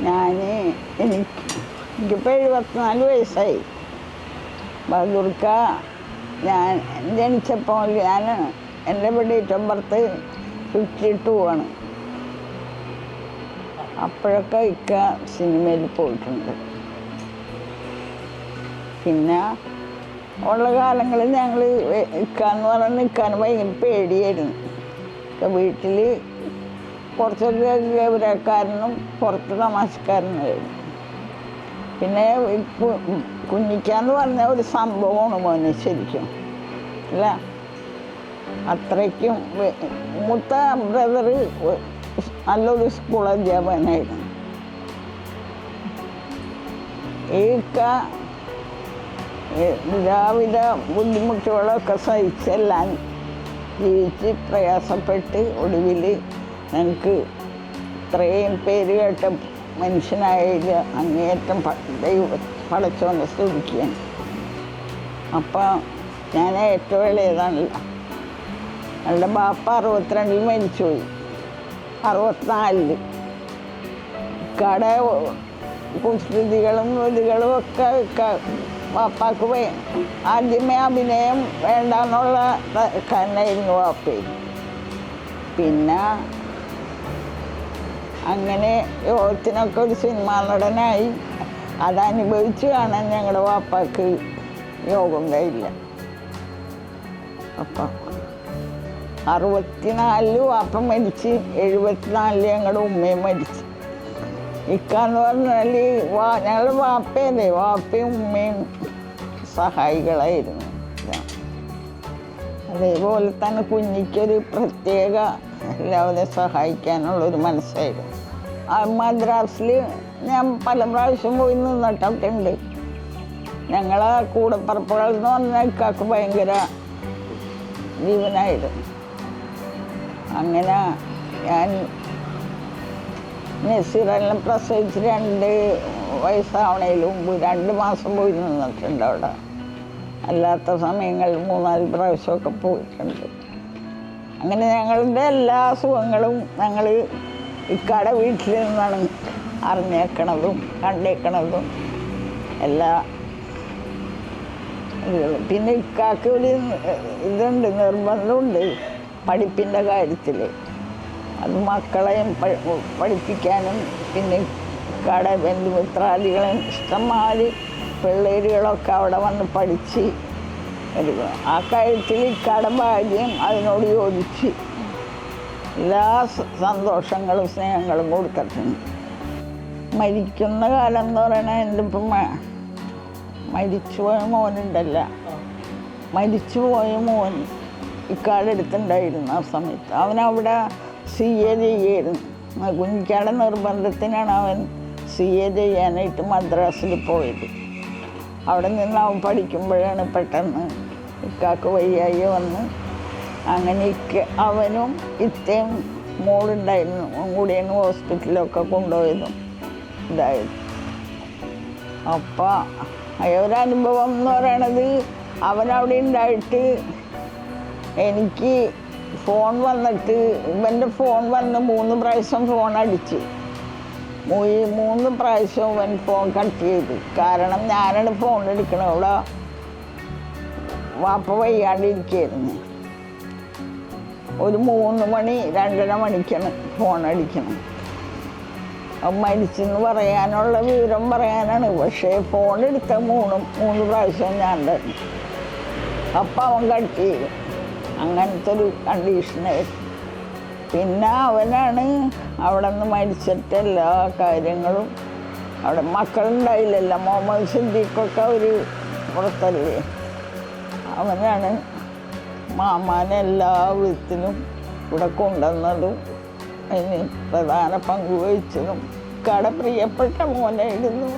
ഞാൻ എനിക്ക് എനിക്കിപ്പോൾ എഴുപത്തിനാല് വയസ്സായി. ബഹദൂർക്ക ഞാൻ ജനിച്ചപ്പോൾ ഞാൻ എന്റെ date of birth fifty two അപ്പോഴൊക്കെ ഇക്ക സിനിമയിൽ പോയിട്ടുണ്ട്. പിന്നെ ഉള്ള കാലങ്ങളിൽ ഞങ്ങൾ ഇക്കാന്ന് പറഞ്ഞാൽ നിൽക്കാൻ ഭയങ്കര പേടിയായിരുന്നു. വീട്ടിൽ കുറച്ചൊക്കെ ഇവരക്കാരനും പുറത്ത് തമാശക്കാരനുമായിരുന്നു പിന്നെ കുഞ്ഞിക്കാന്ന് പറഞ്ഞ ഒരു സംഭവമാണ് മോനെ ശരിക്കും. അല്ല അത്രയ്ക്കും മുത്ത ബ്രദർ നല്ലൊരു സ്കൂൾ അധ്യാപകനായിരുന്നു. ഈക്ക വിധാവിധ ബുദ്ധിമുട്ടുകളൊക്കെ സഹിച്ചെല്ലാം ജീവിച്ച് പ്രയാസപ്പെട്ട് ഒടുവിൽ ഞങ്ങൾക്ക് ഇത്രയും പേര് കേട്ട മനുഷ്യനായത് അങ്ങേയറ്റം പ- ദൈവ പടച്ചോനെ സ്തുതിക്കുകയാണ്. അപ്പം ഞാൻ ഏറ്റവും ഇളയതാണല്ലോ എന്റെ ബാപ്പ അറുപത്തിരണ്ടിൽ മരിച്ചുപോയി. അറുപത്തിനാലിൽ കട കുസ്തുതികളും ഇതുകളും ഒക്കെ ക- വാപ്പാക്ക് വേ ആദ്യമേ അഭിനയം വേണ്ടെന്നുള്ള കാരണമായിരുന്നു ബാപ്പയിൽ പിന്നെ അങ്ങനെ യോഗത്തിനൊക്കെ ഒരു സിനിമാ നടനായി. അതനുഭവിച്ച് കാണാൻ ഞങ്ങളുടെ വാപ്പാക്ക് യോഗം കഴിയില്ല അപ്പം അറുപത്തിനാലിൽ വാപ്പ മരിച്ച് എഴുപത്തിനാലിൽ ഞങ്ങളുടെ ഉമ്മയും മരിച്ചു. ഇക്കാന്ന് പറഞ്ഞാൽ വാ ഞങ്ങളുടെ വാപ്പയല്ലേ വാപ്പയും ഉമ്മയും സഹായികളായിരുന്നു. അതേപോലെ തന്നെ കുഞ്ഞിക്കൊരു പ്രത്യേക എല്ലാവരെയും സഹായിക്കാനുള്ളൊരു മനസ്സായിരുന്നു. മദ്രാസിൽ ഞാൻ പല പ്രാവശ്യം പോയി നിന്നിട്ടൊക്കെയുണ്ട് ഞങ്ങളെ കൂടപ്പറപ്പുകൾ എന്ന് പറഞ്ഞാൽ ഇക്കാക്ക് ഭയങ്കര ജീവനായിരുന്നു. അങ്ങനെ ഞാൻ നസീറെല്ലാം പ്രസവിച്ച് രണ്ട് വയസ്സാവണേലും മുമ്പ് രണ്ട് മാസം പോയി നിന്നിട്ടുണ്ട് അവിടെ. അല്ലാത്ത സമയങ്ങളിൽ മൂന്നാൽ പ്രാവശ്യമൊക്കെ പോയിട്ടുണ്ട്. അങ്ങനെ ഞങ്ങളുടെ എല്ലാ സുഖങ്ങളും ഞങ്ങൾ ഇക്കാടെ വീട്ടിൽ നിന്നാണ് അറിഞ്ഞേക്കണതും കണ്ടേക്കണതും എല്ലാ പിന്നെ ഇക്കാക്ക് ഒരു ഇതുണ്ട് നിർബന്ധമുണ്ട് പഠിപ്പിന്റെ കാര്യത്തിൽ. അത് മക്കളെയും പഠിപ്പിക്കാനും പിന്നെ ഇക്കാടെ ബന്ധുമിത്രാദികളെയും ഇഷ്ടംമാതിരി പിള്ളേരുകളൊക്കെ അവിടെ വന്ന് പഠിച്ച് ആ കാര്യത്തിൽ ഇക്കാടെ ഭാഗ്യം അതിനോട് യോജിച്ച് എല്ലാ സന്തോഷങ്ങളും സ്നേഹങ്ങളും കൊടുത്തിട്ടുണ്ട്. മരിക്കുന്ന കാലം എന്ന് പറയണത് എന്റെ ഇപ്പം മരിച്ചു മരിച്ചുപോയ മോനുണ്ടല്ല. മരിച്ചുപോയ മോൻ ഇക്കാടെ അടുത്തുണ്ടായിരുന്നു ആ സമയത്ത്. അവനവിടെ സി എ ചെയ്യായിരുന്നു. കുഞ്ഞിക്കാടെ നിർബന്ധത്തിനാണ് അവൻ സി എ ചെയ്യാനായിട്ട് മദ്രാസിൽ പോയത്. അവിടെ നിന്ന് അവൻ പഠിക്കുമ്പോഴാണ് പെട്ടെന്ന് ഇക്കാക്ക് വയ്യായി വന്ന്. അങ്ങനെ ഇക്ക അവനും ഇത്തയും മോളുണ്ടായിരുന്നു. കൂടി കൂടിയാണ് ഹോസ്പിറ്റലിലൊക്കെ കൊണ്ടുപോയതും ഇതായിരുന്നു. അപ്പം ഒരനുഭവം എന്ന് പറയണത് അവനവിടെ ഉണ്ടായിട്ട് എനിക്ക് ഫോൺ വന്നിട്ട് ഇവന്റെ ഫോൺ വന്ന് മൂന്ന് പ്രാവശ്യം ഫോൺ അടിച്ച്. മൂന്ന് പ്രാവശ്യം ഇവൻ ഫോൺ കട്ട് ചെയ്തു. കാരണം ഞാനാണ് ഫോൺ എടുക്കണത്. ഇവിടെ വാപ്പ വയ്യാണ്ടിരിക്കുകയായിരുന്നു ഒരു മൂന്ന് മണി രണ്ടര മണിക്കാണ് ഫോൺ അടിക്കണം മരിച്ചെന്ന് പറയാനുള്ള വിവരം പറയാനാണ്. പക്ഷേ ഫോൺ എടുത്ത മൂന്ന് മൂന്ന് പ്രാവശ്യം ഞാൻ തന്നെ. അപ്പം അവൻ കട്ട് അങ്ങനത്തെ ഒരു കണ്ടീഷനായിരുന്നു പിന്നെ അവനാണ് അവിടെ നിന്ന് മരിച്ചിട്ട് എല്ലാ കാര്യങ്ങളും അവിടെ മക്കളുണ്ടായില്ലല്ലോ. മുഹമ്മദ് സിദ്ദീഖൊക്കെ ഒരു പുറത്തല്ലേ? അവനാണ് മാമാനെ എല്ലാ വിധത്തിലും ഇവിടെ കൊണ്ടുവന്നതും അതിന് പ്രധാന പങ്ക് വഹിച്ചതും. കട പ്രിയപ്പെട്ട മോനായിരുന്നു